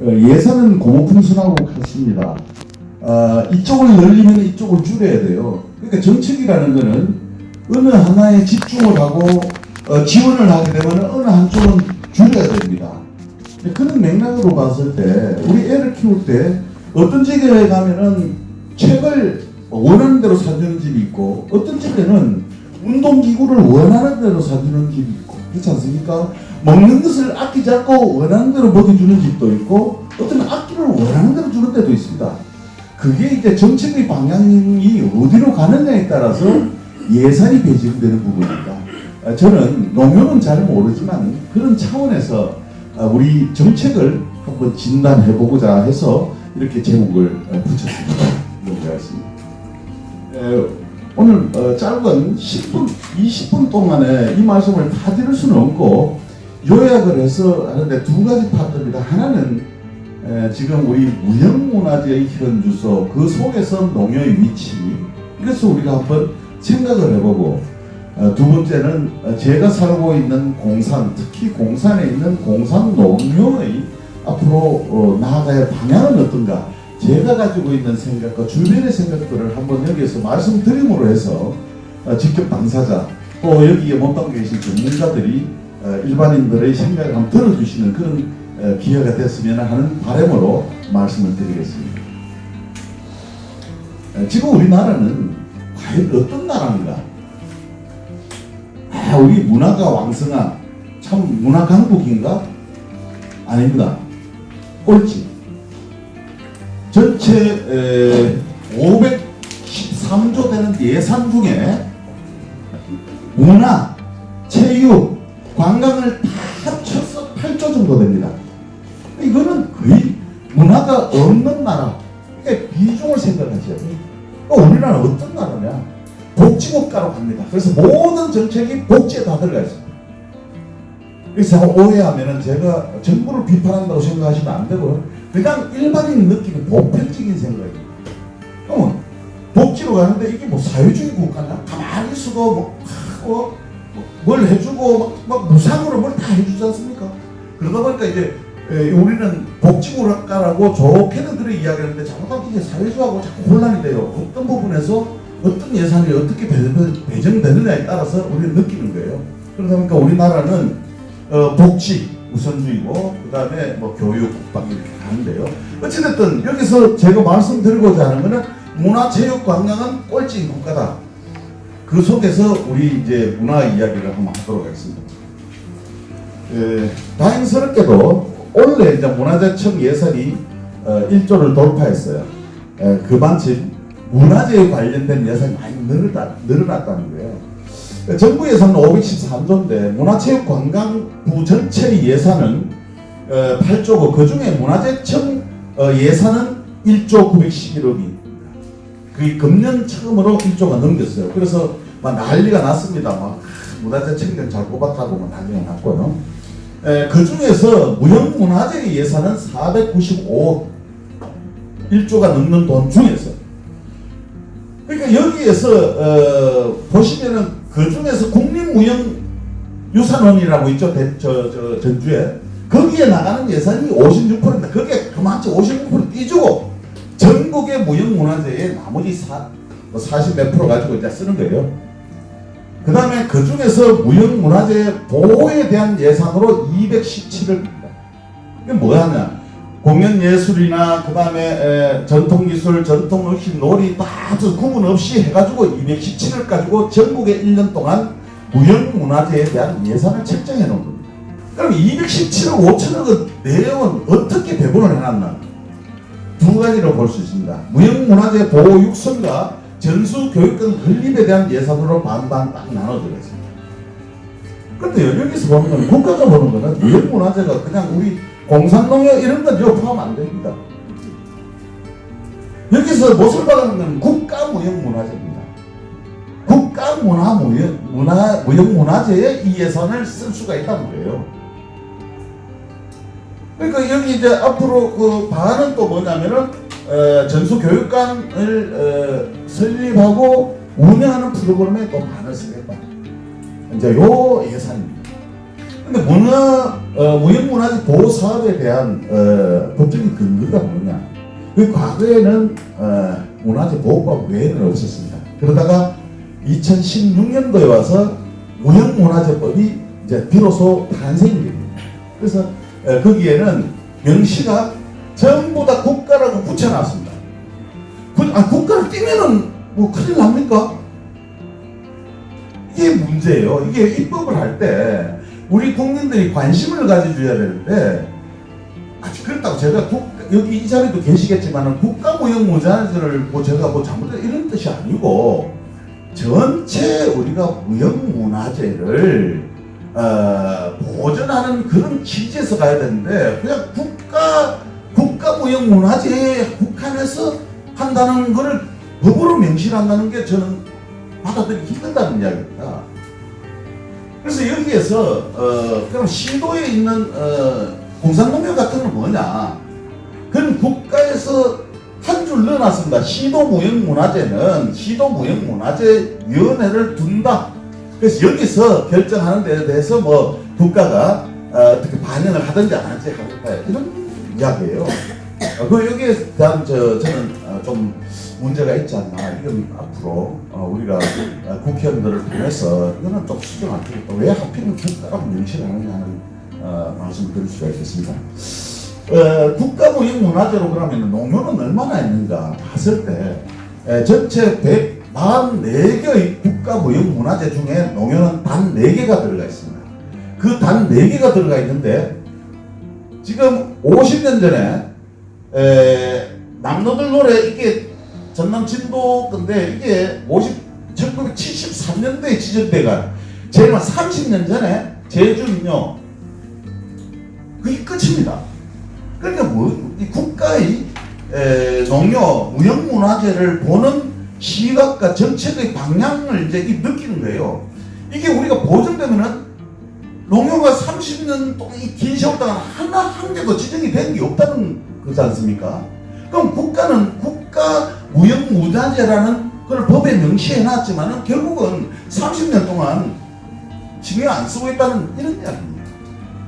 어, 예산은 고무풍선하고 같습니다. 아, 이쪽을 열리면 이쪽을 줄여야 돼요. 그러니까 정책이라는 거는 어느 하나에 집중을 하고 어, 지원을 하게 되면 어느 한쪽은 줄여야 됩니다. 그런 맥락으로 봤을 때 우리 애를 키울 때 어떤 집에 가면은 책을 원하는 대로 사주는 집이 있고 어떤 집에는 운동기구를 원하는 대로 사주는 집이 있고 그렇지 않습니까? 먹는 것을 아끼지 않고 원하는 대로 먹여주는 집도 있고 어떤 악기를 원하는 대로 주는 데도 있습니다. 그게 이제 정책의 방향이 어디로 가느냐에 따라서 예산이 배정되는 부분입니다. 아, 저는 농협은 잘 모르지만 그런 차원에서 아, 우리 정책을 한번 진단해 보고자 해서 이렇게 제목을 어, 붙였습니다. 넘어가겠습니다. 에, 오늘 어, 짧은 10분, 20분 동안에 이 말씀을 다 드릴 수는 없고 요약을 해서 하는데 두 가지 파트입니다. 하나는 에, 지금 우리 무형문화재의 현 주소 그 속에서 농협의 위치 이것을 우리가 한번 생각을 해보고 어, 두 번째는 어, 제가 살고 있는 공산 특히 공산에 있는 공산 농협의 앞으로 어, 나아가야 할 방향은 어떤가 제가 가지고 있는 생각과 주변의 생각들을 한번 여기에서 말씀드림으로 해서 어, 직접 당사자 또 여기에 못담고 계신 전문가들이 어, 일반인들의 생각을 한번 들어주시는 그런 어, 기회가 됐으면 하는 바람으로 말씀을 드리겠습니다. 어, 지금 우리나라는 과연 어떤 나라인가? 아, 우리 문화가 왕성한 참 문화 강국인가? 아닙니다. 꼴찌. 전체 에, 513조 되는 예산 중에 문화, 체육, 관광을 다 합쳐서 8조 정도 됩니다. 이거는 거의 문화가 없는 나라. 그러니까 비중을 생각하셔야 돼요. 그러니까 우리나라는 어떤 나라냐? 복지국가로 갑니다. 그래서 모든 정책이 복지에 다 들어가 있습니다. 그래서 오해하면은 제가 정부를 비판한다고 생각하시면 안 되고요. 그냥 일반인 느끼는 보편적인 생각입니다. 그러면 복지로 가는데 이게 뭐 사회주의 국가냐? 가만히 있어도 뭐 하고 뭐뭘 해주고 막, 막 무상으로 뭘 다 해주지 않습니까? 그러다 보니까 이제 에, 우리는 복지국가라고 좋게는 그렇게 이야기하는데 잘못하면 이게 사회주의하고 자꾸 혼란이 돼요. 어떤 부분에서 어떤 예산이 어떻게 배정, 배정되느냐에 따라서 우리는 느끼는 거예요. 그러다 보니까 우리나라는 어, 복지 우선주의고 그 다음에 뭐 교육, 국방 이렇게 가는데요. 어찌됐든 여기서 제가 말씀드리고자 하는 거는 문화체육 관광은 꼴찌인 국가다. 그 속에서 우리 이제 문화 이야기를 한번 하도록 하겠습니다. 에, 다행스럽게도 올해 이제 문화재청 예산이 어, 1조를 돌파했어요. 에, 그 반쯤 문화재에 관련된 예산이 많이 늘어났, 늘어났다는 거예요. 정부 예산은 513조인데 문화체육관광부 전체 예산은 어, 8조고 그 중에 문화재청 어, 예산은 1조 911억입니다. 그 금년 처음으로 1조가 넘겼어요. 그래서 막 난리가 났습니다. 막 문화재청장 잘 뽑았다고 막 난리가 났고요. 에, 그 중에서 무형문화재 예산은 495억 1조가 넘는 돈 중에서 그러니까 여기에서 어, 보시면은 그 중에서 국립무형유산원이라고 있죠. 대, 저, 저 전주에 거기에 나가는 예산이 56%입니다. 그게 그만치 56% 띄주고 전국의 무형문화재의 나머지 사, 뭐40몇 프로 가지고 이제 쓰는 거예요. 그 다음에 그 중에서 무형문화재 보호에 대한 예산으로 217억입니다. 이게 뭐하냐? 공연 예술이나 그 다음에 전통 기술, 전통 음식, 놀이 다 구분 없이 해가지고 217을 가지고 전국에 1년 동안 무형문화재에 대한 예산을 책정해 놓은 겁니다. 그럼 217억 5천억의 내용은 어떻게 배분을 해놨나? 두 가지로 볼 수 있습니다. 무형문화재 보호 육성과 전수 교육권 건립에 대한 예산으로 반반 딱 나눠져 있습니다. 근데 여기서 건 국가가 보는 거는 무형문화재가 그냥 우리 공산농협 이런 건요 포함 안 됩니다. 여기서 못을 박는 건 국가 무형문화재입니다. 국가 문화 무형 문화 무형문화재에 이 예산을 쓸 수가 있다는 거예요. 그러니까 여기 이제 앞으로 그 방안은 또 뭐냐면은 어, 전수 교육관을 어, 설립하고 운영하는 프로그램에 또 반을 쓰겠다. 이제 요 예산입니다. 근데 문화 어, 무형문화재 보호 사업에 대한 어, 법적인 근거가 뭐냐? 그 과거에는 어, 문화재 보호법 외에는 없었습니다. 그러다가 2016년도에 와서 무형문화재법이 이제 비로소 탄생이 됩니다. 그래서 어, 거기에는 명시가 전부 다 국가라고 붙여놨습니다. 그, 아, 국가를 띄면은 뭐 큰일 납니까? 이게 문제예요. 이게 입법을 할 때 우리 국민들이 관심을 가져줘야 되는데 아, 그렇다고 제가 국, 여기 이 자리도 계시겠지만 국가무형무자재를 뭐 제가 뭐 잘못했 이런 뜻이 아니고 전체 우리가 무형문화재를 어, 보존하는 그런 취지에서 가야 되는데 그냥 국가 국가무형문화재에 국한해서 한다는 거를 법으로 명시한다는 게 저는 받아들이기 힘들다는 이야기입니다. 그래서 여기에서 어, 그럼 시도에 있는 어, 공산농협 같은 건 뭐냐? 그건 국가에서 한 줄 넣어놨습니다. 시도무형문화재는 시도무형문화재위원회를 둔다. 그래서 여기서 결정하는 데 대해서 뭐 국가가 어, 떻게 반영을 하든지 안 하든지 하겠다 이런 이야기예요. 어, 그 여기에 대한 저 저는 어, 좀 문제가 있지 않나 이건 앞으로 어, 우리가 어, 국회의원들을 통해서 이거는 좀 수정할 필요가 왜 하필이면 국가라고 명시를 하느냐 하는 어, 말씀을 드릴 수가 있겠습니다. 어, 국가무형문화재로 그러면 농협은 얼마나 있는가 봤을 때 에, 전체 144개의 국가무형문화재 중에 농협은 단 4개가 들어가 있습니다. 그 단 4개가 들어가 있는데 지금 50년 전에 에, 남노들 노래 이게 전남 진도 건데 이게 50 1973년도에 지정돼가 제일 만 30년 전에 제주는요 그게 끝입니다. 그러니까 뭐, 이 국가의 에, 농협 무형문화재를 보는 시각과 정책의 방향을 이제 이 느끼는 거예요. 이게 우리가 보존되면은 농협가 30년 동안 이긴 세월 동안 하나 한 개도 지정이 된 게 없다는 거지 않습니까? 그럼 국가는 국 가 무형무자재라는 걸 법에 명시해 놨지만은 결국은 30년 동안 신경 안 쓰고 있다는 이런 이야기입니다.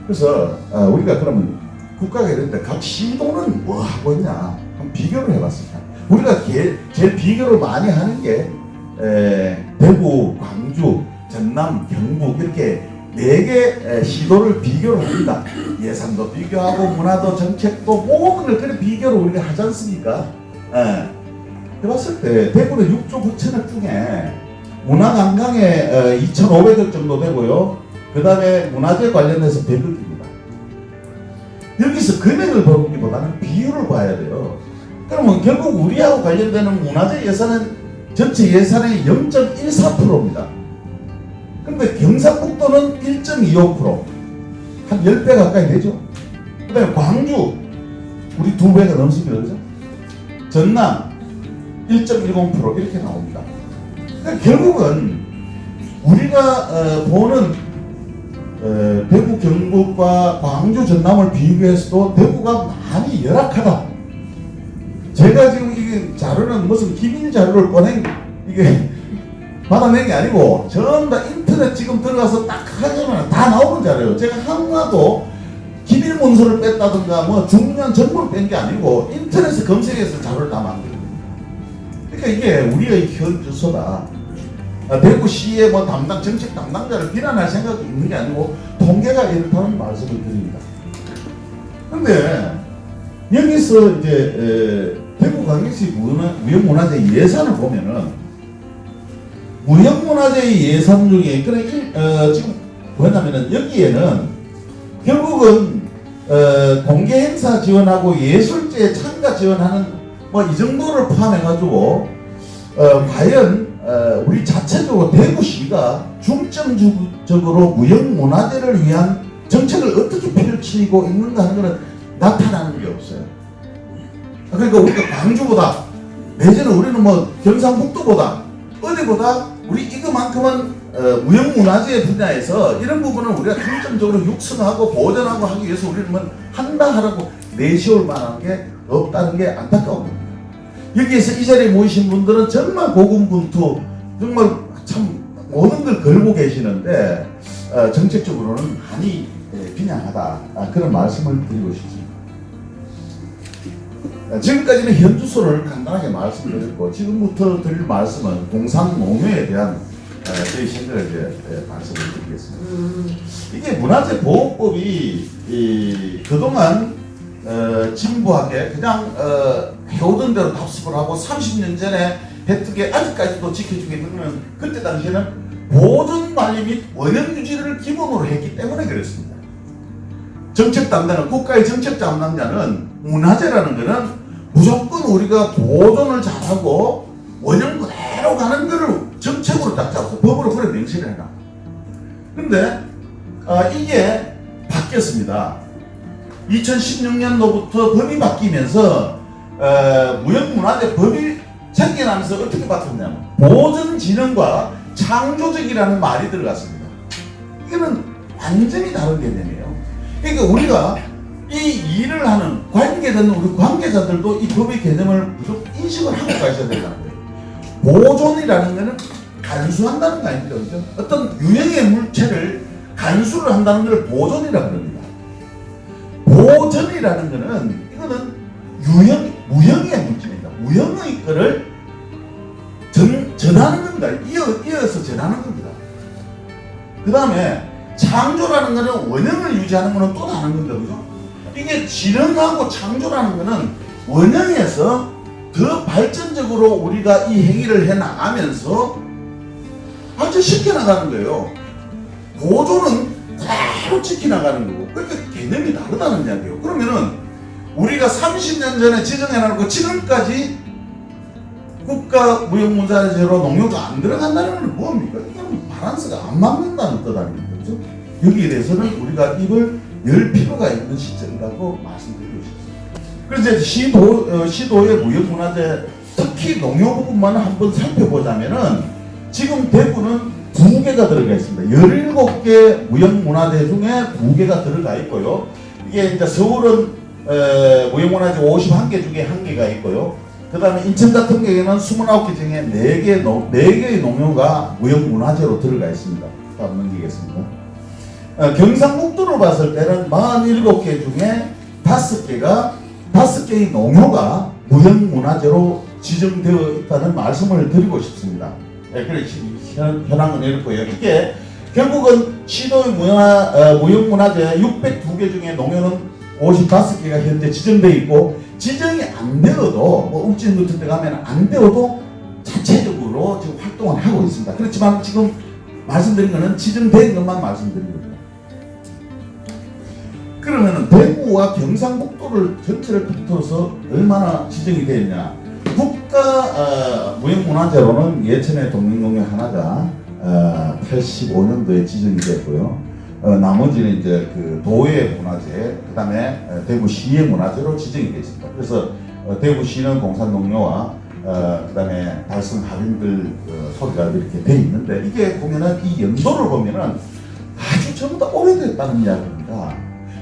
그래서 어, 우리가 그러면 국가가 이런데 각 시도는 뭐 하고 있냐 한번 비교를 해봤습니다. 우리가 게, 제일 비교를 많이 하는 게 에, 대구, 광주, 전남, 경북 이렇게 네 개 시도를 비교를 합니다. 예산도 비교하고 문화도 정책도 모든 걸 그래 비교를 우리가 하지 않습니까? 에, 해봤을 때 대구는 6조 9천억 중에 문화관광에 어, 2,500억 정도 되고요. 그 다음에 문화재 관련해서 100억입니다. 여기서 금액을 보기보다는 비율을 봐야 돼요. 그러면 결국 우리하고 관련되는 문화재 예산은 전체 예산의 0.14%입니다. 근데 경상북도는 1.25%, 한 10배 가까이 되죠. 그 다음에 광주, 우리 두 배가 넘습니다. 그죠? 전남, 1.10% 이렇게 나옵니다. 그러니까 결국은 우리가 어, 보는 어, 대구 경북과 광주 전남을 비교해서도 대구가 많이 열악하다. 제가 지금 이게 자료는 무슨 기밀 자료를 꺼낸 이게 받아낸 게 아니고 전부 다 인터넷 지금 들어가서 딱 하자면 다 나오는 자료예요. 제가 하나도 기밀 문서를 뺐다든가 뭐 중요한 정보를 뺀 게 아니고 인터넷에 검색해서 자료를 다 만든 겁니다. 그러니까 이게 우리의 현 주소다. 아, 대구시의 뭐 담당 정책 담당자를 비난할 생각이 있는 게 아니고 통계가 이렇다는 말씀을 드립니다. 근데 여기서 이제 에, 대구 광역시 문화, 무형문화재 예산을 보면은 무형문화재 예산 중에 그래 일, 어, 지금 뭐냐면은 여기에는 결국은 어, 공개 행사 지원하고 예술제 참가 지원하는 뭐 이 정도를 포함해가지고 어, 과연 어, 우리 자체적으로 대구시가 중점적으로 무형문화재를 위한 정책을 어떻게 펼치고 있는가 하는 것은 나타나는 게 없어요. 그러니까 우리가 광주보다 내지는 우리는 뭐 경상북도보다 어디보다 우리 이거만큼은 어, 무형문화재 분야에서 이런 부분은 우리가 중점적으로 육성하고 보존하고 하기 위해서 우리는 뭐 한다 하라고 내세울 만한 게 없다는 게 안타까운 겁니다. 여기에서 이 자리에 모이신 분들은 정말 고군분투, 정말 참 모든 걸 걸고 계시는데 어, 정책적으로는 많이 예, 비난하다 아, 그런 말씀을 드리고 싶습니다. 어, 지금까지는 현주소를 간단하게 말씀드렸고 지금부터 드릴 말씀은 동산농묘에 대한 어, 저희 생각을 이제 예, 말씀을 드리겠습니다. 이게 문화재 보호법이 이, 그동안 어, 진부하게 그냥 어, 해오던 대로 답습을 하고 30년 전에 혜택에 아직까지도 지켜주게 되는 그때 당시에는 보존 관리 및 원형 유지를 기본으로 했기 때문에 그랬습니다. 정책 담당은 국가의 정책 담당자는 문화재라는 것은 무조건 우리가 보존을 잘하고 원형 그대로 가는 거를 정책으로 딱 잡아 서 법으로 그래 명시를 해놔. 근데 아, 이게 바뀌었습니다. 2016년도부터 법이 바뀌면서 어, 무형문화재 법이 생겨나면서 어떻게 바뀌었냐면 보존진흥과 창조적이라는 말이 들어갔습니다. 이거는 완전히 다른 개념이에요. 그러니까 우리가 이 일을 하는 관계된 우리 관계자들도 이 법의 개념을 무조건 인식을 하고 가셔야 된다는 거예요. 보존이라는 것은 간수한다는 거 아닙니까? 그죠? 어떤 유형의 물체를 간수를 한다는 걸 보존이라고 합니다. 보존이라는 것은 이거는 유형, 무형의 물질입니다. 무형의 거를 전, 전하는 겁니다. 이어, 이어서 전하는 겁니다. 그 다음에 창조라는 것은 원형을 유지하는 것은 또 다른 겁니다. 그죠? 이게 진흥하고 창조라는 것은 원형에서 더 발전적으로 우리가 이 행위를 해 나가면서 발전시켜 나가는 거예요. 보조는 그대로 지켜나가는 거고 그러니까 개념이 다르다는 이야기예요. 그러면은 우리가 30년 전에 지정해놓고 지금까지 국가 무형문화재로 농협가 안 들어간다는 건 뭡니까? 이거는 바란스가 안 맞는다는 뜻 아닙니까? 그죠? 여기에 대해서는 우리가 입을 열 필요가 있는 시점이라고 말씀드리고 싶습니다. 그래서 시도, 어, 시도의 무형문화재 특히 농협 부분만 한번 살펴보자면은 지금 대구는 두 개가 들어가 있습니다. 17개 무형문화재 중에 두 개가 들어가 있고요. 이게 이제 서울은 에, 무형문화재 51개 중에 한 개가 있고요. 그 다음에 인천 같은 경우에는 29개 중에 4개, 4개의 농협가 무형문화재로 들어가 있습니다. 다음 넘기겠습니다. 어, 경상북도로 봤을 때는 47개 중에 5개가, 5개의 농협가 무형문화재로 지정되어 있다는 말씀을 드리고 싶습니다. 네, 그래, 현, 현황은 이렇고요. 이게 결국은 시도의 문화, 어, 무형문화재 602개 중에 농협은 55개가 현재 지정되어 있고 지정이 안 되어도 뭐 읍진 같은 데 가면 안 되어도 자체적으로 지금 활동을 하고 있습니다. 그렇지만 지금 말씀드린 거는 지정된 것만 말씀드린 겁니다. 그러면은 대구와 경상북도를 전체를 통틀어서 얼마나 지정이 되어 있냐? 국가 어, 무형문화재로는 예천의 동맹농협 하나가 어, 85년도에 지정이 됐고요. 어, 나머지는 이제 그 도의 문화재, 그 다음에 대구시의 문화재로 지정이 되어 있습니다. 그래서 어, 대구시는 공산농협와 어, 그 다음에 달성 하빈들 어, 소리가 이렇게 돼 있는데 이게 보면은 이 연도를 보면은 아주 전부 다 오래됐다는 이야기입니다.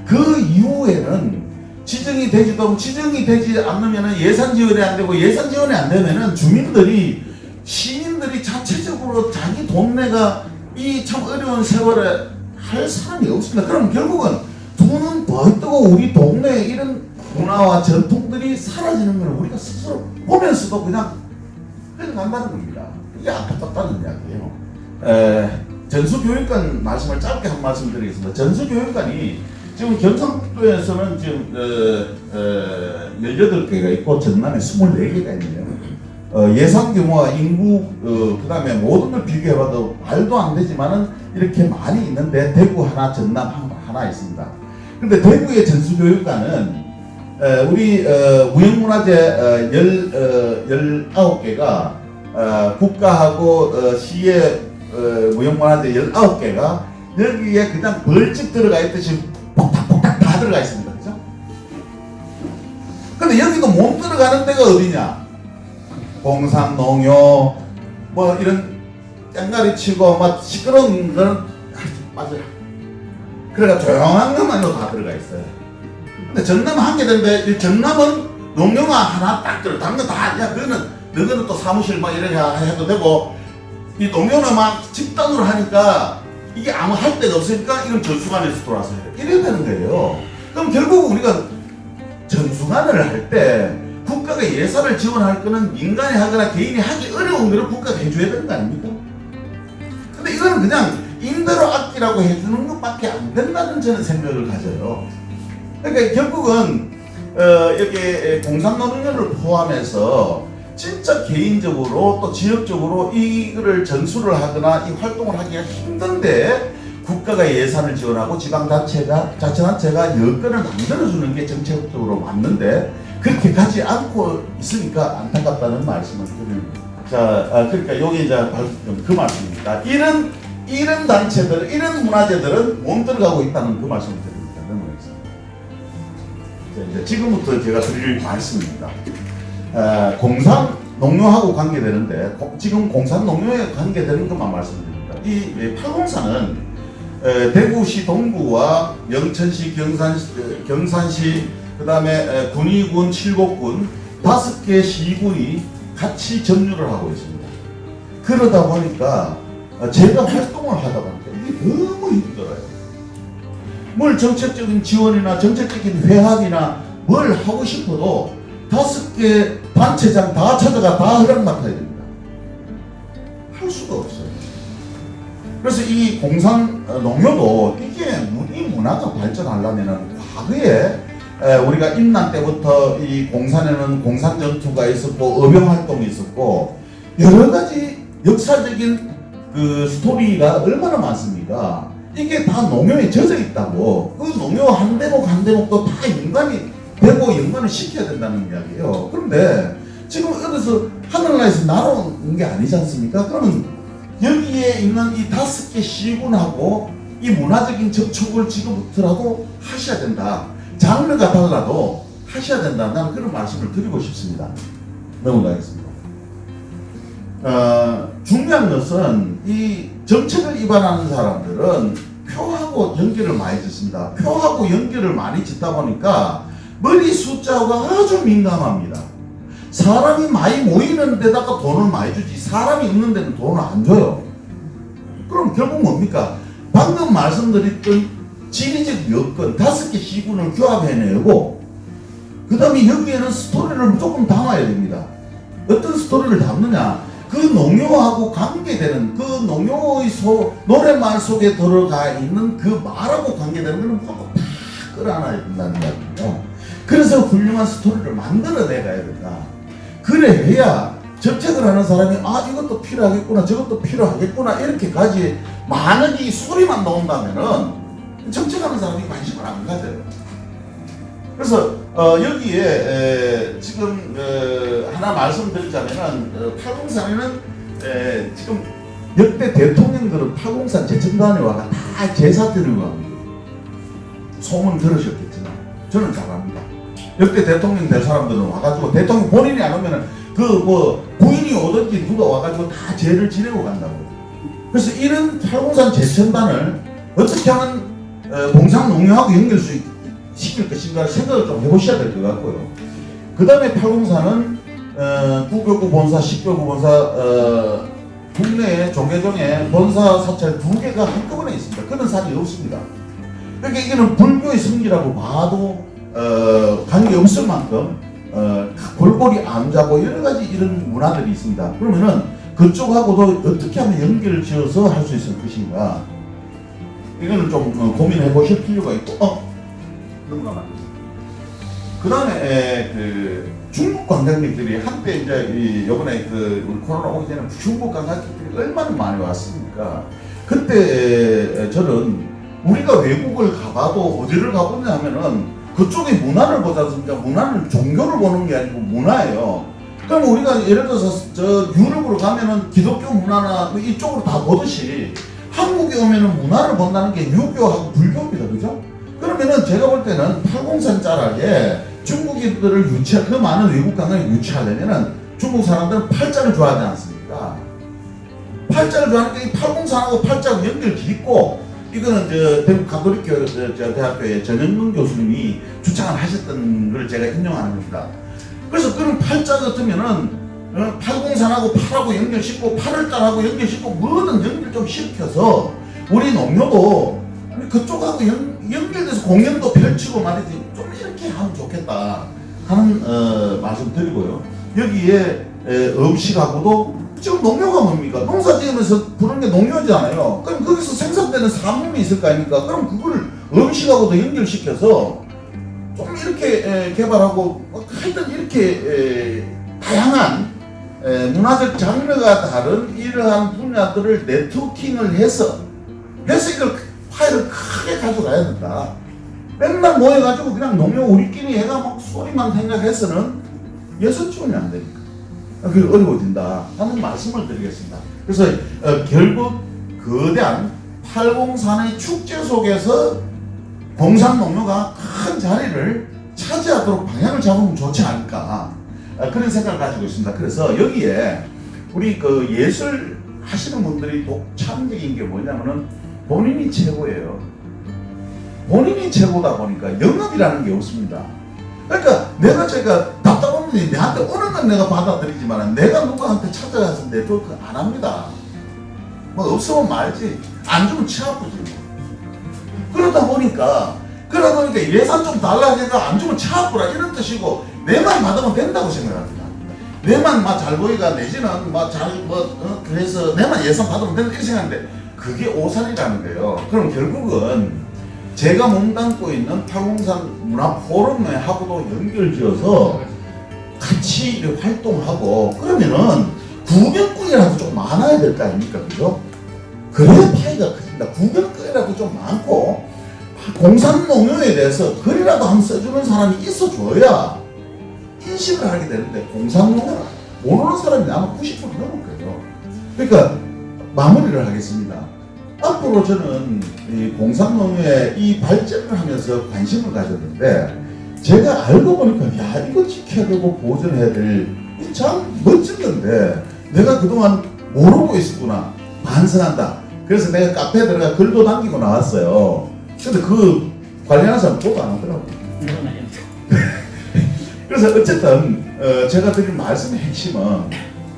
그 이후에는 지정이 되지도 않고 지정이 되지 않으면은 예산 지원이 안 되고 예산 지원이 안 되면은 주민들이 시민들이 자체적으로 자기 동네가 이 참 어려운 세월에 할 사람이 없습니다. 그럼 결국은 돈은 더 뜨고 우리 동네에 이런 문화와 전통들이 사라지는 걸 우리가 스스로 보면서도 그냥 흘러간다는 겁니다. 이게 안타깝다는 이야기예요. 에, 전수교육관 말씀을 짧게 한 말씀 드리겠습니다. 전수교육관이 지금 경상북도에서는 지금 어, 어, 18개가 있고 전남에 24개가 있네요. 어, 예산 규모와 인구 어, 그다음에 모든 걸 비교해봐도 말도 안 되지만은 이렇게 많이 있는데 대구 하나, 전남 한- 하나 있습니다. 근데 대구의 전수교육관은 에, 우리 어, 무형문화재 어, 열, 어, 19개가 어, 국가하고 어, 시의 어, 무형문화재 19개가 여기에 그냥 벌집 들어가 있듯이 들어가 있습니다. 그죠? 근데 여기도 못 들어가는 데가 어디냐? 공산, 농협, 뭐 이런 땡가리 치고 막 시끄러운 거는 맞아요. 그래가 조용한 것만으로 다 들어가 있어요. 근데 전남 한 개 되는데 이 전남은 농협화 하나 딱 들어. 다른 거다 야 그거는 너희는 또 사무실 막 이렇게 해도 되고 이 농협은 막 집단으로 하니까 이게 아무 할 데가 없으니까 이건 전수관에서 돌아서요. 이래야 되는 거예요. 그럼 결국 우리가 전수관을 할 때 국가가 예산을 지원할 거는 민간이 하거나 개인이 하기 어려운 거를 국가가 해줘야 되는 거 아닙니까? 근데 이거는 그냥 임대로 아끼라고 해주는 것밖에 안 된다는 저는 생각을 가져요. 그러니까 결국은 어, 여기 공산노동력을 포함해서 진짜 개인적으로 또 지역적으로 이거를 전수를 하거나 이 활동을 하기가 힘든데 국가가 예산을 지원하고 지방자체가 자치단체가 여건을 만들어주는 게 정책적으로 맞는데 그렇게 가지 않고 있으니까 안타깝다는 말씀을 드립니다. 자, 아, 그러니까 여기 이제 발- 그 말씀입니다. 이런 이런 단체들, 이런 문화재들은 못 들어가고 있다는 그 말씀을 드립니다. 넘어가겠습니다. 자, 이제 지금부터 제가 드릴 말씀입니다. 에, 공산 농협하고 관계되는데 고- 지금 공산 농협에 관계되는 것만 말씀드립니다. 이 에, 대구시 동구와 영천시, 경산시, 에, 경산시 그다음에 군위군, 칠곡군 다섯 개 시군이 같이 점유를 하고 있습니다. 그러다 보니까 어, 제가 활동을 하다 보니까 이게 너무 힘들어요. 뭘 정책적인 지원이나 정책적인 회합이나 뭘 하고 싶어도 다섯 개 단체장 다 찾아가 다 허락 맡아야 됩니다. 할 수가 없어요. 그래서 이 공산 어, 농협도 이게 문- 이 문화가 발전하려면은 과거에 에, 우리가 임난 때부터 이 공산에는 공산 전투가 있었고 의병 활동이 있었고 여러 가지 역사적인 그 스토리가 얼마나 많습니까? 이게 다 농협에 젖어 있다고 그 농협 한 대목 한 대목도 다 인간이 되고 연관을 시켜야 된다는 이야기예요. 그런데 지금 어디서 하늘나라에서 날아온 게 아니지 않습니까? 그러면 여기에 있는 이 다섯 개 시군하고 이 문화적인 접촉을 지금부터라도 하셔야 된다. 장르가 달라도 하셔야 된다. 나는 그런 말씀을 드리고 싶습니다. 넘어가겠습니다. 어, 중요한 것은 이 정책을 위반하는 사람들은 표하고 연결을 많이 짓습니다. 표하고 연결을 많이 짓다 보니까 머리 숫자가 아주 민감합니다. 사람이 많이 모이는 데다가 돈을 많이 주지 사람이 없는 데는 돈을 안 줘요. 그럼 결국 뭡니까? 방금 말씀드렸던 지리적 여건 다섯 개 시군을 규합해내고 그 다음에 여기에는 스토리를 무조건 담아야 됩니다. 어떤 스토리를 담느냐? 그 농요하고 관계되는 그 농요의 소, 노래말 속에 들어가 있는 그 말하고 관계되는 거는 무조건 다 끌어안아야 된다는 이야기입니다. 그래서 훌륭한 스토리를 만들어내가야 된다. 그래야 정책을 하는 사람이 아 이것도 필요하겠구나 저것도 필요하겠구나 이렇게까지 많은 이 소리만 나온다면은 정책하는 사람이 관심을 안 가져요. 그래서 어, 여기에 에, 지금 어, 하나 말씀드리자면은 어, 팔공산에는 에, 지금 역대 대통령들은 팔공산 제천단에 와가 다 제사 드리고. 소문 들으셨겠지만 저는 잘 압니다. 역대 대통령 될 사람들은 와가지고 대통령 본인이 안 오면은 그 뭐 부인이 오든지 누가 와가지고 다 제를 지내고 간다고. 그래서 이런 팔공산 제천단을 어떻게 하면 어, 봉산농협하고 연결 수 있, 시킬 것인가 생각을 좀 해보셔야 될 것 같고요. 그 다음에 팔공산은 어, 구교구 본사, 십교구 본사, 어, 국내에 종회동에 본사 사찰 두 개가 한꺼번에 있습니다. 그런 사실이 없습니다. 그러니까 이거는 불교의 성기라고 봐도 어, 관계 없을 만큼 어, 골고리 암자고 여러 가지 이런 문화들이 있습니다. 그러면은 그쪽하고도 어떻게 하면 연결을 지어서 할 수 있을 것인가 이거는 좀 어, 고민해 보실 필요가 있고 어 넘어가면 그 다음에 그 중국 관광객들이 한때 이제 이 요번에 그 우리 코로나 오기 전에 중국 관광객들이 얼마나 많이 왔습니까? 그때 저는 우리가 외국을 가봐도 어디를 가보냐 하면은 그쪽의 문화를 보지 않습니까? 문화는 종교를 보는 게 아니고 문화예요. 그럼 우리가 예를 들어서 저 유럽으로 가면은 기독교 문화나 뭐 이쪽으로 다 보듯이 한국에 오면은 문화를 본다는 게 유교하고 불교입니다. 그죠? 그러면은 제가 볼 때는 팔공산 자락에 중국인들을 유치, 그 많은 외국 관광을 유치하려면은 중국 사람들은 팔자를 좋아하지 않습니까? 팔자를 좋아하니까 이 팔공산하고 팔자하고 연결 짓고 이거는 저 대구 가톨릭교 저, 저 대학교의 전현문 교수님이 주창을 하셨던 걸 제가 인용하는 겁니다. 그래서 그런 팔자 같으면은 어, 팔공산하고 팔하고 연결시키고 팔을달하고 연결시키고 뭐든 연결 좀 시켜서 우리 농협도 그쪽하고 연, 연결돼서 공연도 펼치고 말이지 좀 이렇게 하면 좋겠다 하는 어, 말씀 드리고요. 여기에 에, 음식하고도 지금 농협가 뭡니까? 농사 지으면서 부르는 게 농협이잖아요. 그럼 거기서 생산되는 산물이 있을 거 아닙니까? 그럼 그걸 음식하고도 연결시켜서 좀 이렇게 에, 개발하고 뭐 하여튼 이렇게 에, 다양한 에, 문화적 장르가 다른 이러한 분야들을 네트워킹을 해서 해서 이걸 파일을 크게 가져가야 된다. 맨날 모여가지고 그냥 농협 우리끼리 해가 막 소리만 생각해서는 예선치원이 안 되니까. 그게 어려워진다 하는 말씀을 드리겠습니다. 그래서 어, 결국 거대한 803의 축제 속에서 공산농협가 큰 자리를 차지하도록 방향을 잡으면 좋지 않을까 어, 그런 생각을 가지고 있습니다. 그래서 여기에 우리 그 예술 하시는 분들이 독창적인 게 뭐냐면은 본인이 최고예요. 본인이 최고다 보니까 영업이라는 게 없습니다. 그러니까 내가 제가 답답한 분이 내한테 오는 건 내가 받아들이지만 내가 누구한테 찾아가서 네트워크 안 합니다. 뭐 없으면 말지 안 주면 치 아프지. 그러다 보니까 그러다 보니까 예산 좀 달라 해가 안 주면 치 아프라 이런 뜻이고 내만 받으면 된다고 생각합니다. 내만 막잘 보이가 내지는 막잘뭐 어, 그래서 내만 예산 받으면 된다 이렇게 생각하는데 그게 오산이라는 거예요. 그럼 결국은 제가 몸담고 있는 타공산 문화 포럼에 하고도 연결지어서 같이 활동하고 그러면은 구경꾼이라도 좀 많아야 될 거 아닙니까 그죠? 그래야 파이가 커진다. 구경꾼이라도 좀 많고 공산농협에 대해서 글이라도 한번 써주는 사람이 있어줘야 인식을 하게 되는데 공산농협 모르는 사람이 아마 90% 넘을 거예요. 그러니까 마무리를 하겠습니다 앞으로 저는 이 공산농협의 이 발전을 하면서 관심을 가졌는데 제가 알고 보니까 야 이거 지켜야 되고 보존해야 될참 멋진 건데 내가 그동안 모르고 있었구나. 반성한다. 그래서 내가 카페에 들어가 글도 남기고 나왔어요. 근데 그 관련한 사람 보도 안 하더라고 그래서 어쨌든 어, 제가 드린 말씀의 핵심은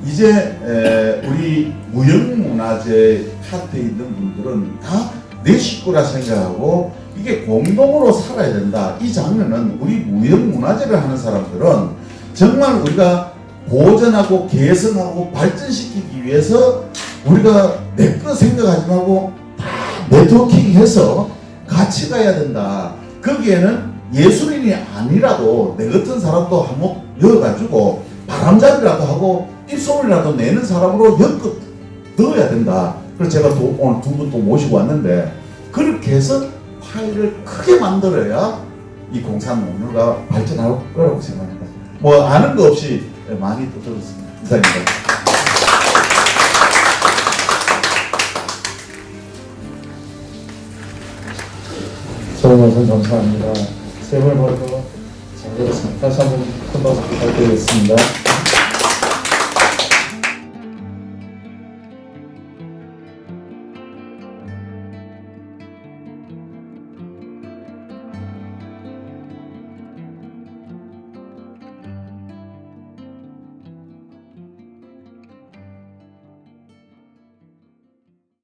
이제 에, 우리 무형문화재 파트에 있는 분들은 다 내 식구라 생각하고 이게 공동으로 살아야 된다. 이 장르는 우리 무형문화재를 하는 사람들은 정말 우리가 보존하고 개선하고 발전시키기 위해서 우리가 내 거 생각하지 말고 다 네트워킹해서 같이 가야 된다. 거기에는 예술인이 아니라도 내 같은 사람도 한몫 넣어가지고 바람잡이라도 하고 입소문이라도 내는 사람으로 엮어 넣어야 된다. 그래서 제가 또 오늘 두 분 또 모시고 왔는데 그렇게 해서 파일을 크게 만들어야 이 공산농협가 발전할 거라고 생각합니다. 뭐 아는 거 없이 많이 또 들었습니다. 이상입니다. 좋은 말씀 감사합니다. 세분 모두 잘 들었습니다. 다시 한번 큰 박수 부탁드리겠습니다.